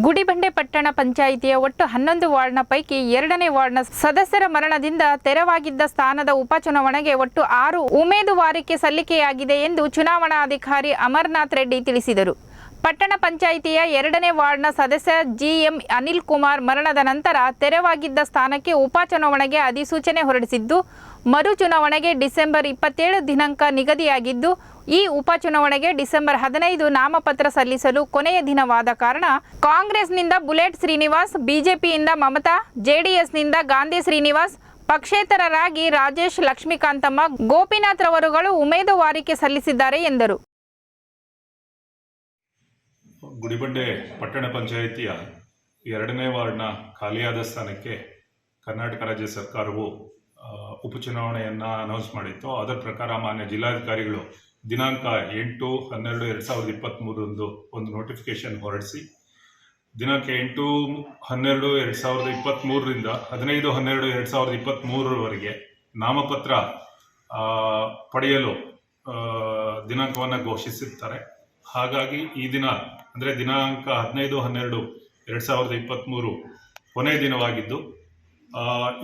ಗುಡಿಬಂಡೆ ಪಟ್ಟಣ ಪಂಚಾಯಿತಿಯ ಒಟ್ಟು ಹನ್ನೊಂದು ವಾರ್ಡ್ನ ಪೈಕಿ ಎರಡನೇ ವಾರ್ಡ್ನ ಸದಸ್ಯರ ಮರಣದಿಂದ ತೆರವಾಗಿದ್ದ ಸ್ಥಾನದ ಉಪಚುನಾವಣೆಗೆ ಒಟ್ಟು ಆರು ಉಮೇದುವಾರಿಕೆ ಸಲ್ಲಿಕೆಯಾಗಿದೆ ಎಂದು ಚುನಾವಣಾಧಿಕಾರಿ ಅಮರ್ನಾಥ್ ರೆಡ್ಡಿ ತಿಳಿಸಿದರು. ಪಟ್ಟಣ ಪಂಚಾಯಿತಿಯ ಎರಡನೇ ವಾರ್ಡ್ನ ಸದಸ್ಯ ಜಿಎಂ ಅನಿಲ್ ಕುಮಾರ್ ಮರಣದ ನಂತರ ತೆರವಾಗಿದ್ದ ಸ್ಥಾನಕ್ಕೆ ಉಪಚುನಾವಣೆಗೆ ಅಧಿಸೂಚನೆ ಹೊರಡಿಸಿದ್ದು, ಮರು ಚುನಾವಣೆಗೆ ಡಿಸೆಂಬರ್ ಇಪ್ಪತ್ತೇಳು ದಿನಾಂಕ ನಿಗದಿಯಾಗಿದ್ದು, ಈ ಉಪಚುನಾವಣೆಗೆ ಡಿಸೆಂಬರ್ ಹದಿನೈದು ನಾಮಪತ್ರ ಸಲ್ಲಿಸಲು ಕೊನೆಯ ದಿನವಾದ ಕಾರಣ ಕಾಂಗ್ರೆಸ್ನಿಂದ ಬುಲೆಟ್ ಶ್ರೀನಿವಾಸ್, ಬಿಜೆಪಿಯಿಂದ ಮಮತಾ, ಜೆಡಿಎಸ್ನಿಂದ ಗಾಂಧಿ ಶ್ರೀನಿವಾಸ್, ಪಕ್ಷೇತರರಾಗಿ ರಾಜೇಶ್ ಲಕ್ಷ್ಮೀಕಾಂತಮ್ಮ, ಗೋಪಿನಾಥ್ ರವರುಗಳು ಉಮೇದುವಾರಿಕೆ ಸಲ್ಲಿಸಿದ್ದಾರೆ ಎಂದರು. ಗುಡಿಬಂಡೆ ಪಟ್ಟಣ ಪಂಚಾಯಿತಿಯ ಎರಡನೇ ವಾರ್ಡ್ನ ಖಾಲಿಯಾದ ಸ್ಥಾನಕ್ಕೆ ಕರ್ನಾಟಕ ರಾಜ್ಯ ಸರ್ಕಾರವು ಉಪಚುನಾವಣೆಯನ್ನು ಅನೌನ್ಸ್ ಮಾಡಿತ್ತು. ಅದರ ಪ್ರಕಾರ ಮಾನ್ಯ ಜಿಲ್ಲಾಧಿಕಾರಿಗಳು ದಿನಾಂಕ ಎಂಟು ಹನ್ನೆರಡು ಎರಡು ಸಾವಿರದ ಇಪ್ಪತ್ತ್ಮೂರರಂದು ಒಂದು ನೋಟಿಫಿಕೇಶನ್ ಹೊರಡಿಸಿ, ದಿನಾಂಕ ಎಂಟು ಹನ್ನೆರಡು ಎರಡು ಸಾವಿರದ ಇಪ್ಪತ್ತ್ಮೂರರಿಂದ ಹದಿನೈದು ಹನ್ನೆರಡು ಎರಡು ಸಾವಿರದ ಇಪ್ಪತ್ತ್ಮೂರರವರೆಗೆ ನಾಮಪತ್ರ ಪಡೆಯಲು ದಿನಾಂಕವನ್ನು ಘೋಷಿಸಿರ್ತಾರೆ. ಹಾಗಾಗಿ ಈ ದಿನ, ಅಂದರೆ ದಿನಾಂಕ ಹದಿನೈದು, ಹನ್ನೆರಡು, ಎರಡು ಸಾವಿರದ ಇಪ್ಪತ್ತ್ಮೂರು ಕೊನೆಯ ದಿನವಾಗಿದ್ದು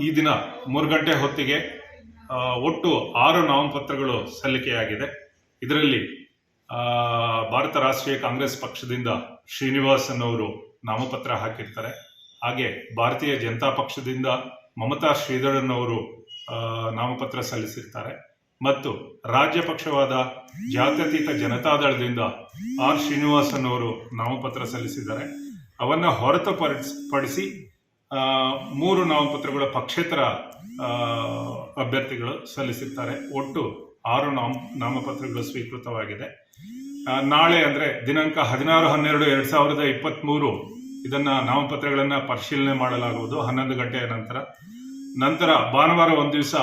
ಈ ದಿನ ಮೂರು ಗಂಟೆ ಹೊತ್ತಿಗೆ ಒಟ್ಟು ಆರು ನಾಮಪತ್ರಗಳು ಸಲ್ಲಿಕೆಯಾಗಿದೆ. ಇದರಲ್ಲಿ ಭಾರತ ರಾಷ್ಟ್ರೀಯ ಕಾಂಗ್ರೆಸ್ ಪಕ್ಷದಿಂದ ಶ್ರೀನಿವಾಸನ್ ಅವರು ನಾಮಪತ್ರ ಹಾಕಿರ್ತಾರೆ. ಹಾಗೆ ಭಾರತೀಯ ಜನತಾ ಪಕ್ಷದಿಂದ ಮಮತಾ ಶ್ರೀಧರನ್ ಅವರು ನಾಮಪತ್ರ ಸಲ್ಲಿಸಿರ್ತಾರೆ. ಮತ್ತು ರಾಜ್ಯ ಪಕ್ಷವಾದ ಜಾತ್ಯತೀತ ಜನತಾದಳದಿಂದ ಆರ್ ಶ್ರೀನಿವಾಸನ್ ಅವರು ನಾಮಪತ್ರ ಸಲ್ಲಿಸಿದ್ದಾರೆ. ಅವನ್ನ ಹೊರತು ಪಡಿಸಿ ಆ, ಮೂರು ನಾಮಪತ್ರಗಳ ಪಕ್ಷೇತರ ಅಭ್ಯರ್ಥಿಗಳು ಸಲ್ಲಿಸಿರ್ತಾರೆ. ಒಟ್ಟು ಆರು ನಾಮ ನಾಮಪತ್ರಗಳು ಸ್ವೀಕೃತವಾಗಿದೆ. ನಾಳೆ ಅಂದರೆ ದಿನಾಂಕ ಹದಿನಾರು ಹನ್ನೆರಡು ಎರಡು ಸಾವಿರದ ಇಪ್ಪತ್ತ್ಮೂರು ಇದನ್ನು ನಾಮಪತ್ರಗಳನ್ನು ಪರಿಶೀಲನೆ ಮಾಡಲಾಗುವುದು ಹನ್ನೊಂದು ಗಂಟೆಯ ನಂತರ. ನಂತರ ಭಾನುವಾರ ಒಂದು ದಿವಸ